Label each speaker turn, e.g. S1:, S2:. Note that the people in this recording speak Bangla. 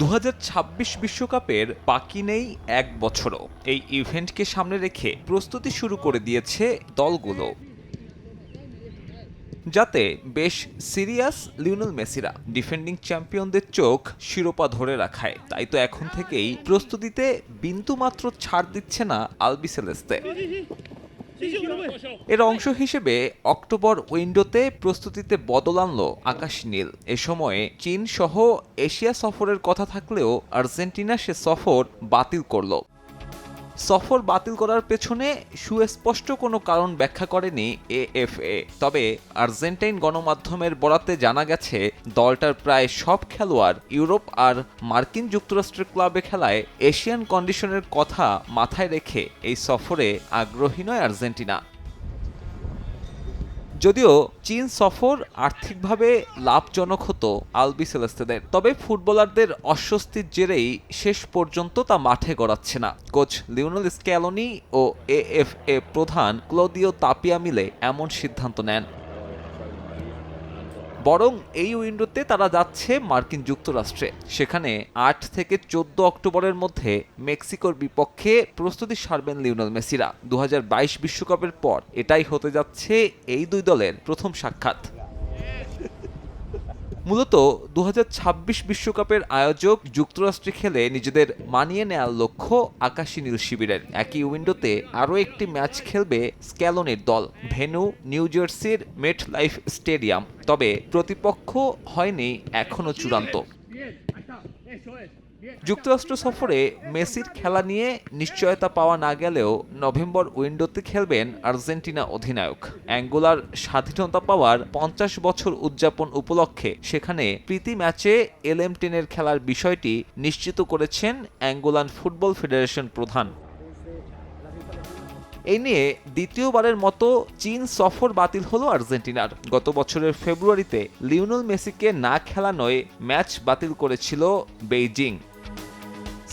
S1: দু বিশ্বকাপের বাকি নেই এক বছরও। এই ইভেন্টকে সামনে রেখে প্রস্তুতি শুরু করে দিয়েছে দলগুলো। যাতে বেশ সিরিয়াস লিওনেল মেসিরা ডিফেন্ডিং চ্যাম্পিয়নদের চোখ শিরোপা ধরে রাখায়। তাই তো এখন থেকেই প্রস্তুতিতে বিন্দুমাত্র ছাড় দিচ্ছে না আলবি সেলেস্তে এর অংশ হিসেবে অক্টোবর উইন্ডোতে প্রস্তুতিতে বদল আনল আকাশ নীল। এ সময়ে চীন সহ এশিয়া সফরের কথা থাকলেও আর্জেন্টিনা সে সফর বাতিল করল। সফর বাতিল করার পেছনে সুস্পষ্ট কোনো কারণ ব্যাখ্যা করেনি এএফএ। তবে আর্জেন্টাইন গণমাধ্যমের বরাতে জানা গেছে, দলটার প্রায় সব খেলোয়াড় ইউরোপ আর মার্কিন যুক্তরাষ্ট্রের ক্লাবে খেলায় এশিয়ান কন্ডিশনের কথা মাথায় রেখে এই সফরে আগ্রহী নয় আর্জেন্টিনা। যদিও চীন সফর আর্থিকভাবে লাভজনক হতো আলবি সেলেস্তেদের। তবে ফুটবলারদের অস্বস্তির জেরেই শেষ পর্যন্ত তা মাঠে গড়াচ্ছে না। কোচ লিওনেল স্ক্যালোনি ও এএফএ প্রধান ক্লোদিও তাপিয়া মিলে এমন সিদ্ধান্ত নেন। বরং এই উইন্ডোতে তারা যাচ্ছে মার্কিন যুক্তরাষ্ট্রে। সেখানে আট থেকে চোদ্দ অক্টোবরের মধ্যে মেক্সিকোর বিপক্ষে প্রস্তুতি সারবেন লিওনাল মেসিরা। দু বিশ্বকাপের পর এটাই হতে যাচ্ছে এই দুই দলের প্রথম সাক্ষাৎ। মূলত দু বিশ্বকাপের আয়োজক যুক্তরাষ্ট্রে খেলে নিজেদের মানিয়ে নেয়ার লক্ষ্য আকাশী নীল শিবিরের একই উইন্ডোতে আরও একটি ম্যাচ খেলবে স্ক্যালনের দল ভেনু নিউ জার্সির মেট লাইফ স্টেডিয়াম তবে প্রতিপক্ষ হয়নি এখনও চূড়ান্ত যুক্তরাষ্ট্র সফরে মেসির খেলা নিয়ে নিশ্চয়তা পাওয়া না গেলেও নভেম্বর উইন্ডোতে খেলবেন আর্জেন্টিনা অধিনায়ক। অ্যাঙ্গোলার স্বাধীনতা পাওয়ার পঞ্চাশ বছর উদযাপন উপলক্ষে সেখানে প্রীতি ম্যাচে এলএম টেনের খেলার বিষয়টি নিশ্চিত করেছেন অ্যাঙ্গোলান ফুটবল ফেডারেশন প্রধান। এই নিয়ে দ্বিতীয়বারের মতো চীন সফর বাতিল হলো আর্জেন্টিনার। গত বছরের ফেব্রুয়ারিতে লিওনেল মেসিকে না খেলানোয় ম্যাচ বাতিল করেছিল বেইজিং।